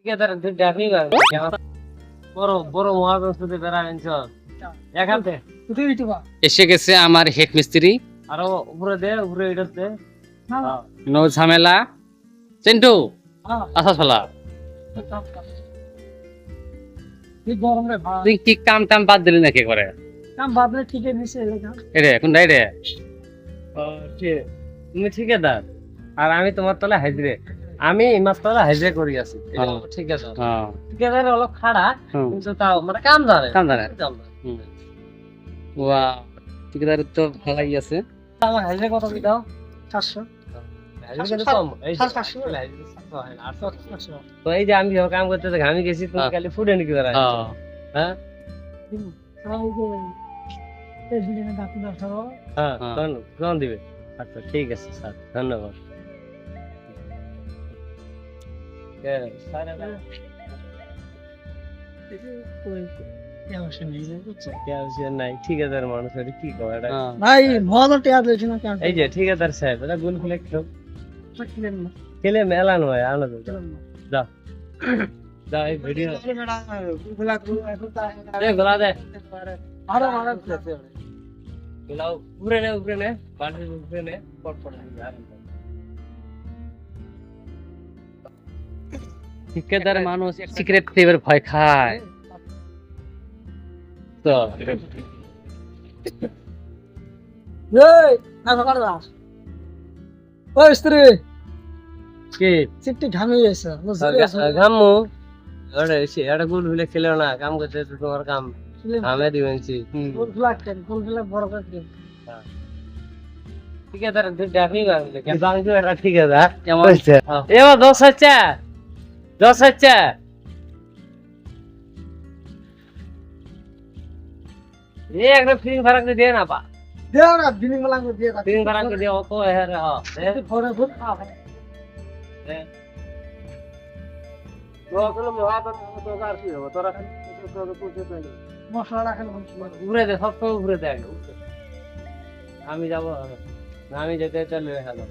ঠিকাদার তুই ডাকি বড় বড় এসে গেছে আমার হেড মিস্ত্রি আরও উপরে দে উপরে এটা দে নো ঝামেলা। চিন্টু আচ্ছা ফেলা তুই কি কাম টাম বাদ দিলি নাকি করে এরে কোন রে তুমি ঠিকাদার। আর আমি তোমার তলে হাজিরে। আমি তলে হাজিরে করি আছি এটা হ্যাঁ। ঠিক আছে হ্যাঁ অলপ খাড়া কিন্তু তাও মানে কাম জানে কাম জানে। ওয়া ঠিকাদার তো ভালাই আছে আমার হাজিরে কত কি দাও চারশো হাজিরে কিন্তু কম এই যে- সাতশো। হাজিরে সাতশো হয় না, আটশো। তো এই যে আমি কাম করতে আমি গেছি তুমি হ্যাঁ। খালি ফুটে নিকি হ্যাঁ হ্যাঁ হ্যাঁ হ্যাঁ। কোন কোন দিবে আচ্ছা ঠিক আছে স্যার ধন্যবাদ এ, স্যার এবার কেউ নাই ঠিকাদার মানুষ এটা কি করে এটা হ্যাঁ। ভাই মজা টিয়া দিয়েছি না কেন এই যে ঠিকাদার সাহেব এটা গুল খুলে খেলো খেলে মেলা নয় আনন্দ যাও যাও এই ভিডিও দে গোলা দে আরও আরও গোলা উপরে নে উপরে নে বালতি উপরে নে পট পট ঠিকাদার মানুষ সিক্রেট ফ্লেভার ভয় খায়। তো এই না সকাল দাস ও স্ত্রী কি? চিপটি ঘামে গেছে ওরে সে এটা গুল খুলে খেলেও না কাম করতে তো তোমার কাম। আমি দিবেন ফুল ফ্লাগ কেন ফুল ফ্লাগ বড় করে দিন। ঠিকাদার ডাকি বাংলে ঠিকাদার। কেমন? এবার হচ্ছে। দশ হচ্ছে। এ একটা ফিলিং ফারাক দিয়ে না পা। দেও না মালা করে দিয়ে ফিলিং ফারাক দিয়ে অত হ্যাঁ রে হ্যাঁ ফোনে ফুল খাওয়া মশলা রাখেন ঘুরে দে সব ঘুরে দে আমি যাব আমি যেতে চলে গেলাম